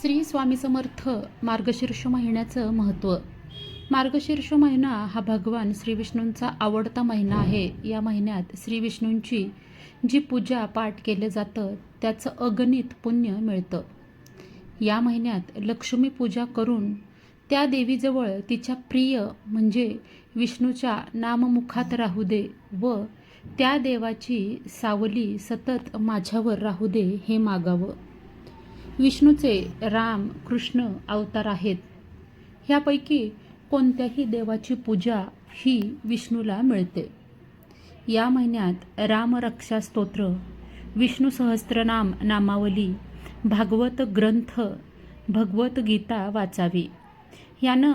श्री स्वामी समर्थ मार्गशीर्ष महिन्याचं महत्त्व. मार्गशीर्ष महिना हा भगवान श्री विष्णूंचा आवडता महिना आहे. या महिन्यात श्री विष्णूंची जी पूजा पाठ केलं जातं त्याचं अगणित पुण्य मिळतं. या महिन्यात लक्ष्मी पूजा करून त्या देवीजवळ तिच्या प्रिय म्हणजे विष्णूच्या नाममुखात राहू दे व त्या देवाची सावली सतत माझ्यावर राहू दे हे मागावं. विष्णूचे राम कृष्ण अवतार आहेत. ह्यापैकी कोणत्याही देवाची पूजा ही विष्णूला मिळते. या महिन्यात रामरक्षा स्तोत्र विष्णू सहस्त्रनाम नामावली भागवत ग्रंथ भगवद्गीता वाचावी. यानं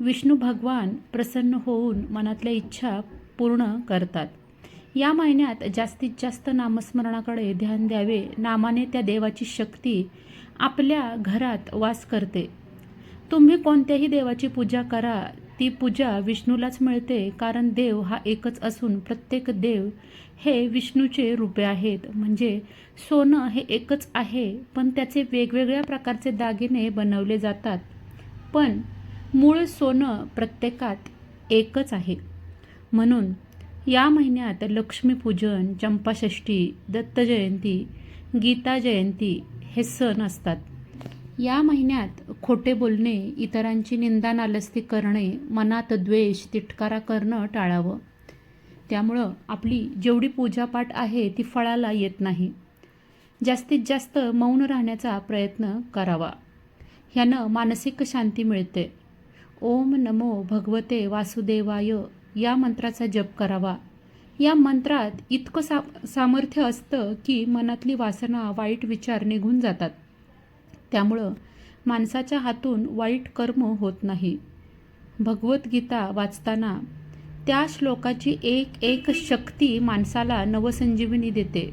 विष्णू भगवान प्रसन्न होऊन मनातल्या इच्छा पूर्ण करतात. या महिन्यात जास्तीत जास्त नामस्मरणाकडे ध्यान द्यावे. नामाने त्या देवाची शक्ती आपल्या घरात वास करते. तुम्ही कोणत्याही देवाची पूजा करा. ती पूजा विष्णूलाच मिळते कारण देव हा एकच असून प्रत्येक देव हे विष्णूचे रूपे आहेत. म्हणजे सोनं हे एकच आहे पण त्याचे वेगवेगळ्या प्रकारचे दागिने बनवले जातात. पण मूळ सोनं प्रत्येकात एकच आहे. म्हणून या महिन्यात लक्ष्मीपूजन चंपाषष्ठी दत्तजयंती गीता जयंती हे सण असतात. या महिन्यात खोटे बोलणे इतरांची निंदा नालस्ती करणे मनात द्वेष तिटकारा करणं टाळावं. त्यामुळं आपली जेवढी पूजापाठ आहे ती फळाला येत नाही. जास्तीत जास्त मौन राहण्याचा प्रयत्न करावा. ह्यानं मानसिक शांती मिळते. ओम नमो भगवते वासुदेवाय या मंत्राचा जप करावा. या मंत्रात इतकं सा सामर्थ्य असतं की मनातली वासना वाईट विचार निघून जातात. त्यामुळं माणसाच्या हातून वाईट कर्म होत नाही. भगवद्गीता वाचताना त्या श्लोकाची एक एक शक्ती माणसाला नवसंजीवनी देते.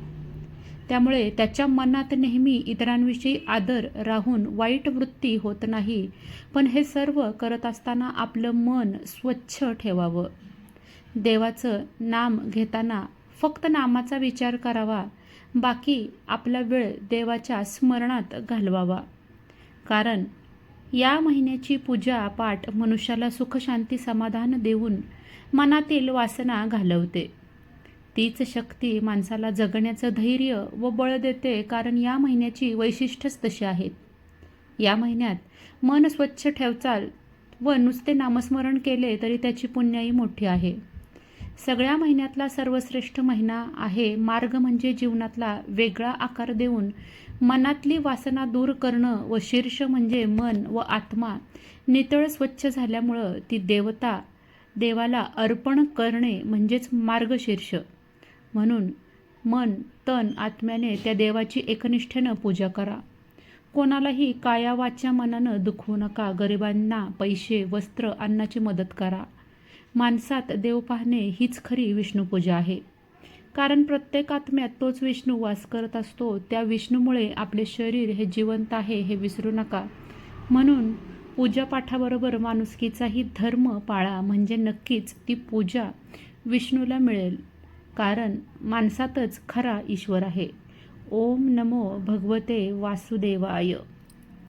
त्यामुळे त्याच्या मनात नेहमी इतरांविषयी आदर राहून वाईट वृत्ती होत नाही पण हे सर्व करत असताना आपलं मन स्वच्छ ठेवावं. देवाचं नाम घेताना फक्त नामाचा विचार करावा बाकी आपला वेळ देवाच्या स्मरणात घालवावा. कारण या महिन्याची पूजा पाठ मनुष्याला सुखशांती समाधान देऊन मनातील वासना घालवते. तीच शक्ती माणसाला जगण्याचं धैर्य व बळ देते कारण या महिन्याची वैशिष्ट्यच तशी आहेत. या महिन्यात मन स्वच्छ ठेवचाल व नुसते नामस्मरण केले तरी त्याची पुण्याई मोठी आहे. सगळ्या महिन्यातला सर्वश्रेष्ठ महिना आहे मार्ग म्हणजे जीवनातला वेगळा आकार देऊन मनातली वासना दूर करणं व शीर्ष म्हणजे मन व आत्मा. नितळ स्वच्छ झाल्यामुळं ती देवता देवाला अर्पण करणे म्हणजेच मार्गशीर्ष म्हणून मन तन आत्म्याने त्या देवाची एकनिष्ठेनं पूजा करा. कोणालाही काया वाच्या मनानं दुखवू नका. गरिबांना पैसे वस्त्र अन्नाची मदत करा. माणसात देव पाहणे हीच खरी विष्णूपूजा आहे. कारण प्रत्येक आत्म्यात तोच विष्णू वास करत असतो त्या विष्णूमुळे आपले शरीर हे जिवंत आहे हे विसरू नका. म्हणून पूजापाठाबरोबर माणुसकीचाही धर्म पाळा म्हणजे नक्कीच ती पूजा विष्णूला मिळेल. कारण माणसातच खरा ईश्वर आहे. ओम नमो भगवते वासुदेवाय.